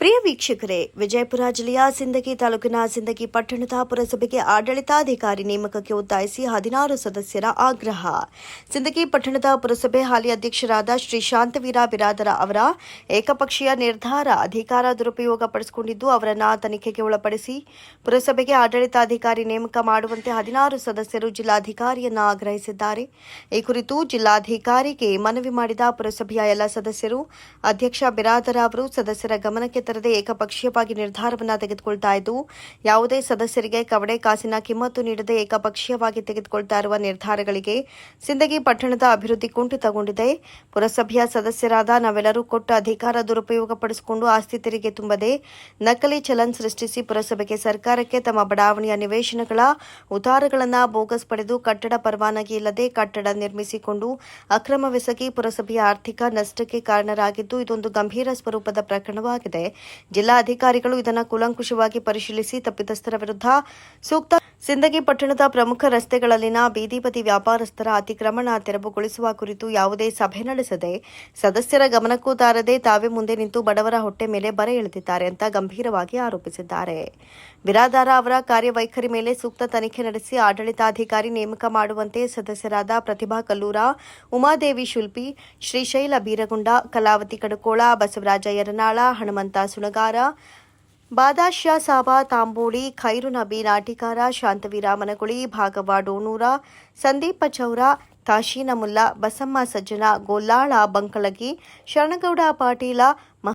ಪ್ರಿಯ ವೀಕ್ಷಕರೇ, ವಿಜಯಪುರ ಜಿಲ್ಲೆಯ ಸಿಂದಗಿ ತಾಲೂಕಿನ ಸಿಂದಗಿ ಪಟ್ಟಣದ ಪುರಸಭೆಗೆ ಆಡಳಿತಾಧಿಕಾರಿ ನೇಮಕಕ್ಕೆ ಒತ್ತಾಯಿಸಿ ಹದಿನಾರು ಸದಸ್ಯರ ಆಗ್ರಹ. ಸಿಂದಗಿ ಪಟ್ಟಣದ ಪುರಸಭೆ ಹಾಲಿ ಅಧ್ಯಕ್ಷರಾದ ಶ್ರೀ ಶಾಂತವೀರ ಬಿರಾದರ ಅವರ ಏಕಪಕ್ಷೀಯ ನಿರ್ಧಾರ ಅಧಿಕಾರ ದುರುಪಯೋಗ ಪಡಿಸಿಕೊಂಡಿದ್ದು ಅವರನ್ನ ತನಿಖೆಗೆ ಒಳಪಡಿಸಿ ಪುರಸಭೆಗೆ ಆಡಳಿತಾಧಿಕಾರಿ ನೇಮಕ ಮಾಡುವಂತೆ ಹದಿನಾರು ಸದಸ್ಯರು ಜಿಲ್ಲಾಧಿಕಾರಿಯನ್ನ ಆಗ್ರಹಿಸಿದ್ದಾರೆ. ಈ ಕುರಿತು ಜಿಲ್ಲಾಧಿಕಾರಿಗೆ ಮನವಿ ಮಾಡಿದ ಪುರಸಭೆಯ ಎಲ್ಲ ಸದಸ್ಯರು, ಅಧ್ಯಕ್ಷ ಬಿರಾದರ ಅವರು ಸದಸ್ಯರ ಗಮನಕ್ಕೆ ತರದೆ ಏಕಪಕ್ಷೀಯವಾಗಿ ನಿರ್ಧಾರವನ್ನು ತೆಗೆದುಕೊಳ್ತಾ ಇದ್ದು, ಯಾವುದೇ ಸದಸ್ಯರಿಗೆ ಕವಡೆ ಕಾಸಿನ ಕಿಮ್ಮತ್ತು ನೀಡದೆ ಏಕಪಕ್ಷೀಯವಾಗಿ ತೆಗೆದುಕೊಳ್ತಾ ಇರುವ ನಿರ್ಧಾರಗಳಿಗೆ ಸಿಂದಗಿ ಪಟ್ಟಣದ ಅಭಿವೃದ್ಧಿ ಕುಂಠಿತಗೊಂಡಿದೆ ಪುರಸಭೆಯ ಸದಸ್ಯರಾದ ನಾವೆಲ್ಲರೂ ಕೊಟ್ಟ ಅಧಿಕಾರ ದುರುಪಯೋಗ ಪಡಿಸಿಕೊಂಡು ಆಸ್ತಿ ತೆರಿಗೆ ತುಂಬದೆ ನಕಲಿ ಚಲನ್ ಸೃಷ್ಟಿಸಿ ಪುರಸಭೆಗೆ ಸರ್ಕಾರಕ್ಕೆ ತಮ್ಮ ಬಡಾವಣೆಯ ನಿವೇಶನಗಳ ಉತ್ತಾರಗಳನ್ನು ಬೋಗಸ್ ಪಡೆದು ಕಟ್ಟಡ ಪರವಾನಗಿ ಇಲ್ಲದೆ ಕಟ್ಟಡ ನಿರ್ಮಿಸಿಕೊಂಡು ಅಕ್ರಮವೆಸಗಿ ಪುರಸಭೆಯ ಆರ್ಥಿಕ ನಷ್ಟಕ್ಕೆ ಕಾರಣರಾಗಿದ್ದು, ಇದೊಂದು ಗಂಭೀರ ಸ್ವರೂಪದ ಪ್ರಕರಣವಾಗಿದೆ. ಜಿಲ್ಲಾಧಿಕಾರಿಗಳು ಇದನ್ನು ಕೂಲಂಕುಷವಾಗಿ ಪರಿಶೀಲಿಸಿ ತಪ್ಪಿತಸ್ಥರ ವಿರುದ್ಧ ಸೂಕ್ತ ಸಿಂದಗಿ ಪಟ್ಟಣದ ಪ್ರಮುಖ ರಸ್ತೆಗಳಲ್ಲಿನ ಬೀದಿ ಬದಿ ವ್ಯಾಪಾರಸ್ಥರ ಅತಿಕ್ರಮಣ ತೆರವುಗೊಳಿಸುವ ಕುರಿತು ಯಾವುದೇ ಸಭೆ ನಡೆಸದೆ ಸದಸ್ಯರ ಗಮನಕ್ಕೂ ತಾರದೆ ತಾವೇ ಮುಂದೆ ನಿಂತು ಬಡವರ ಹೊಟ್ಟೆ ಮೇಲೆ ಬರೆ ಎಳೆದಿದ್ದಾರೆ ಅಂತ ಗಂಭೀರವಾಗಿ ಆರೋಪಿಸಿದ್ದಾರೆ. ಬಿರಾದಾರ ಅವರ ಕಾರ್ಯವೈಖರಿ ಮೇಲೆ ಸೂಕ್ತ ತನಿಖೆ ನಡೆಸಿ ಆಡಳಿತಾಧಿಕಾರಿ ನೇಮಕ ಮಾಡುವಂತೆ ಸದಸ್ಯರಾದ ಪ್ರತಿಭಾ ಕಲ್ಲೂರ, ಉಮಾದೇವಿ ಶಿಲ್ಪಿ, ಶ್ರೀಶೈಲ ಬೀರಗುಂಡ, ಕಲಾವತಿ ಕಡಕೋಳ, ಬಸವರಾಜ ಯರನಾಳ, ಹನುಮಂತ ಸುಣಗಾರ ಬಾದಾಶ್ಯಾ ಸಾಬಾ ತಾಂಬೋಳಿ, ಖೈರು ನಬಿ, ನಾಟಿಕಾರ, ಶಾಂತವೀರ ಮನಗುಳಿ ಭಾಗವ ಡೋಣೂರ ಸಂದೀಪ ಚೌರ ತಾಶೀನಮುಲ್ಲ ಬಸಮ್ಮ ಸಜ್ಜನ, ಗೋಲ್ಲಾಳ, ಬಂಕಳಗಿ, ಶರಣಗೌಡ ಪಾಟೀಲ